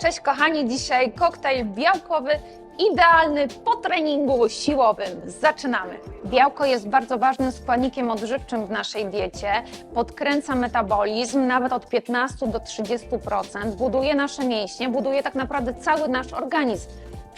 Cześć kochani, dzisiaj koktajl białkowy idealny po treningu siłowym. Zaczynamy. Białko jest bardzo ważnym składnikiem odżywczym w naszej diecie. Podkręca metabolizm nawet od 15 do 30%, buduje nasze mięśnie, buduje tak naprawdę cały nasz organizm.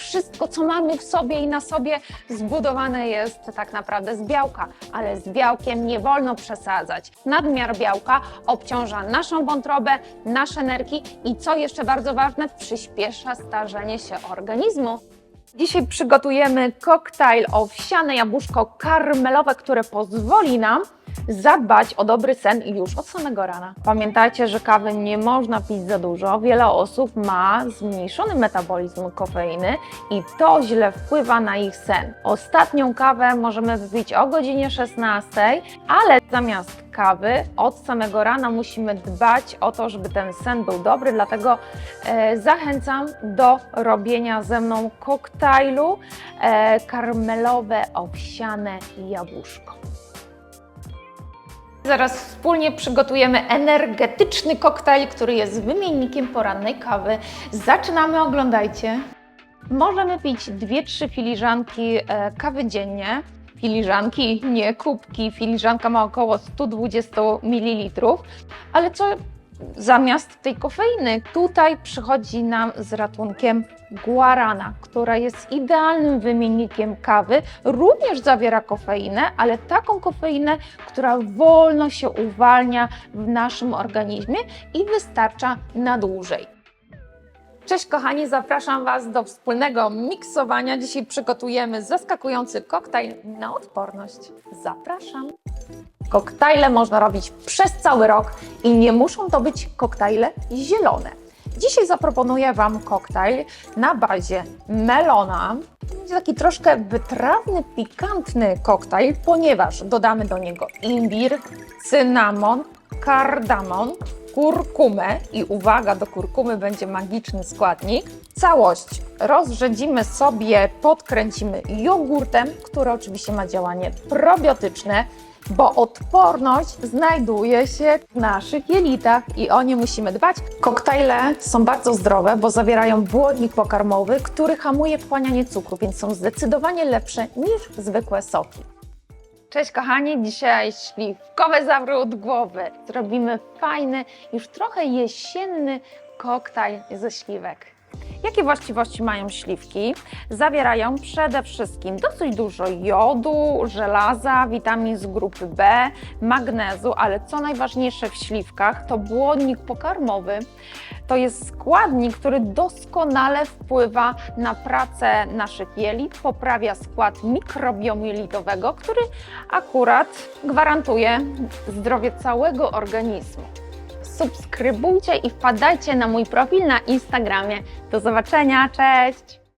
Wszystko, co mamy w sobie i na sobie, zbudowane jest tak naprawdę z białka, ale z białkiem nie wolno przesadzać. Nadmiar białka obciąża naszą wątrobę, nasze nerki i co jeszcze bardzo ważne, przyspiesza starzenie się organizmu. Dzisiaj przygotujemy koktajl owsiane jabłuszko karmelowe, które pozwoli nam zadbać o dobry sen już od samego rana. Pamiętajcie, że kawy nie można pić za dużo. Wiele osób ma zmniejszony metabolizm kofeiny i to źle wpływa na ich sen. Ostatnią kawę możemy wypić o godzinie 16, ale zamiast kawy od samego rana musimy dbać o to, żeby ten sen był dobry, dlatego e, zachęcam do robienia ze mną koktajlu e, karmelowe owsiane jabłuszko. Zaraz wspólnie przygotujemy energetyczny koktajl, który jest wymiennikiem porannej kawy. Zaczynamy, oglądajcie. Możemy pić 2-3 filiżanki e, kawy dziennie. Filiżanki, nie kubki. Filiżanka ma około 120 ml. Ale co zamiast tej kofeiny? Tutaj przychodzi nam z ratunkiem guarana, która jest idealnym wymiennikiem kawy. Również zawiera kofeinę, ale taką kofeinę, która wolno się uwalnia w naszym organizmie i wystarcza na dłużej. Cześć kochani, zapraszam Was do wspólnego miksowania. Dzisiaj przygotujemy zaskakujący koktajl na odporność. Zapraszam. Koktajle można robić przez cały rok i nie muszą to być koktajle zielone. Dzisiaj zaproponuję Wam koktajl na bazie melona. Będzie taki troszkę wytrawny, pikantny koktajl, ponieważ dodamy do niego imbir, cynamon, kardamon, kurkumę i uwaga, do kurkumy będzie magiczny składnik. Całość rozrzedzimy sobie, podkręcimy jogurtem, który oczywiście ma działanie probiotyczne, bo odporność znajduje się w naszych jelitach i o nie musimy dbać. Koktajle są bardzo zdrowe, bo zawierają błonnik pokarmowy, który hamuje wchłanianie cukru, więc są zdecydowanie lepsze niż zwykłe soki. Cześć kochani, dzisiaj śliwkowy zawrót głowy. Zrobimy fajny, już trochę jesienny koktajl ze śliwek. Jakie właściwości mają śliwki? Zawierają przede wszystkim dosyć dużo jodu, żelaza, witamin z grupy B, magnezu, ale co najważniejsze w śliwkach to błonnik pokarmowy. To jest składnik, który doskonale wpływa na pracę naszych jelit, poprawia skład mikrobiomu jelitowego, który akurat gwarantuje zdrowie całego organizmu subskrybujcie i wpadajcie na mój profil na Instagramie. Do zobaczenia, cześć!